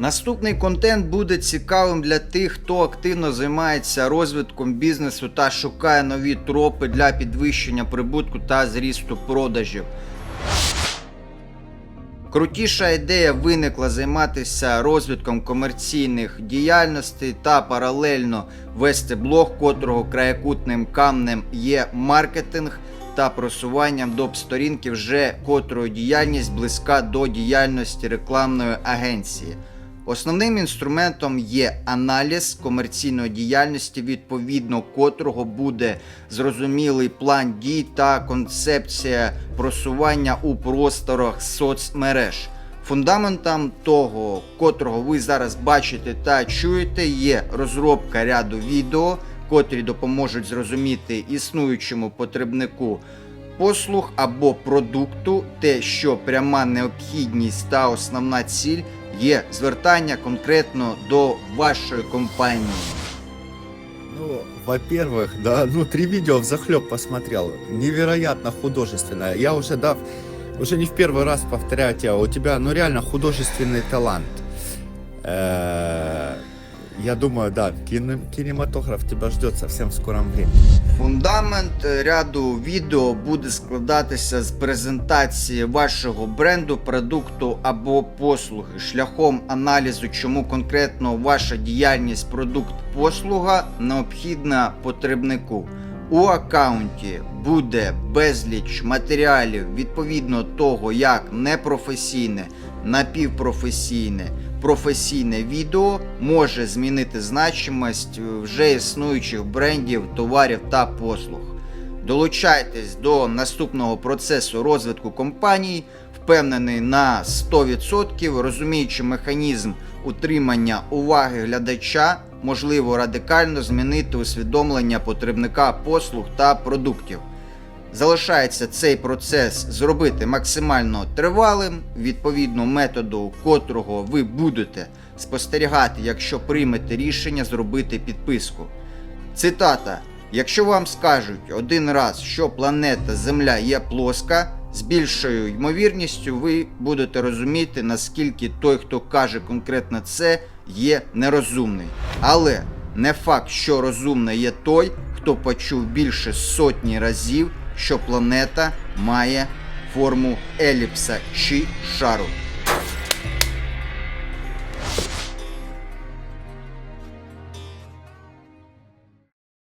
Наступний контент буде цікавим для тих, хто активно займається розвитком бізнесу та шукає нові тропи для підвищення прибутку та зрісту продажів. Крутіша ідея виникла займатися розвитком комерційних діяльностей та паралельно вести блог, котрого краєкутним камнем є маркетинг та просуванням доп сторінки, вже котрої діяльність близька до діяльності рекламної агенції. Основним інструментом є аналіз комерційної діяльності, відповідно котрого буде зрозумілий план дій та концепція просування у просторах соцмереж. Фундаментом того, котрого ви зараз бачите та чуєте, є розробка ряду відео, котрі допоможуть зрозуміти існуючому потребнику послуг або продукту, те, що пряма необхідність та основна ціль є звертання конкретно до вашої компанії. Ну, во-первых, да, ну три видео в захлеб посмотрел. Невероятно художественно. Я уже, да, уже не в первый раз повторяю тебя, у тебя, ну реально художественный талант. Э, -э я думаю, да, кине- тебе ждет совсем в скором времени. Фундамент е, ряду відео буде складатися з презентації вашого бренду, продукту або послуги шляхом аналізу, чому конкретно ваша діяльність, продукт, послуга необхідна потребнику. У аккаунті буде безліч матеріалів відповідно того, як непрофесійне, напівпрофесійне, професійне відео може змінити значимість вже існуючих брендів, товарів та послуг. Долучайтесь до наступного процесу розвитку компаній, впевнений на 100%, розуміючи механізм утримання уваги глядача, можливо радикально змінити усвідомлення потребника послуг та продуктів. Залишається цей процес зробити максимально тривалим, відповідно методу котрого ви будете спостерігати, якщо приймете рішення зробити підписку. Цитата: Якщо вам скажуть один раз, що планета Земля є плоска, з більшою ймовірністю ви будете розуміти, наскільки той, хто каже конкретно це, є нерозумний. Але не факт, що розумний є той, хто почув більше сотні разів, що планета має форму еліпса чи шару.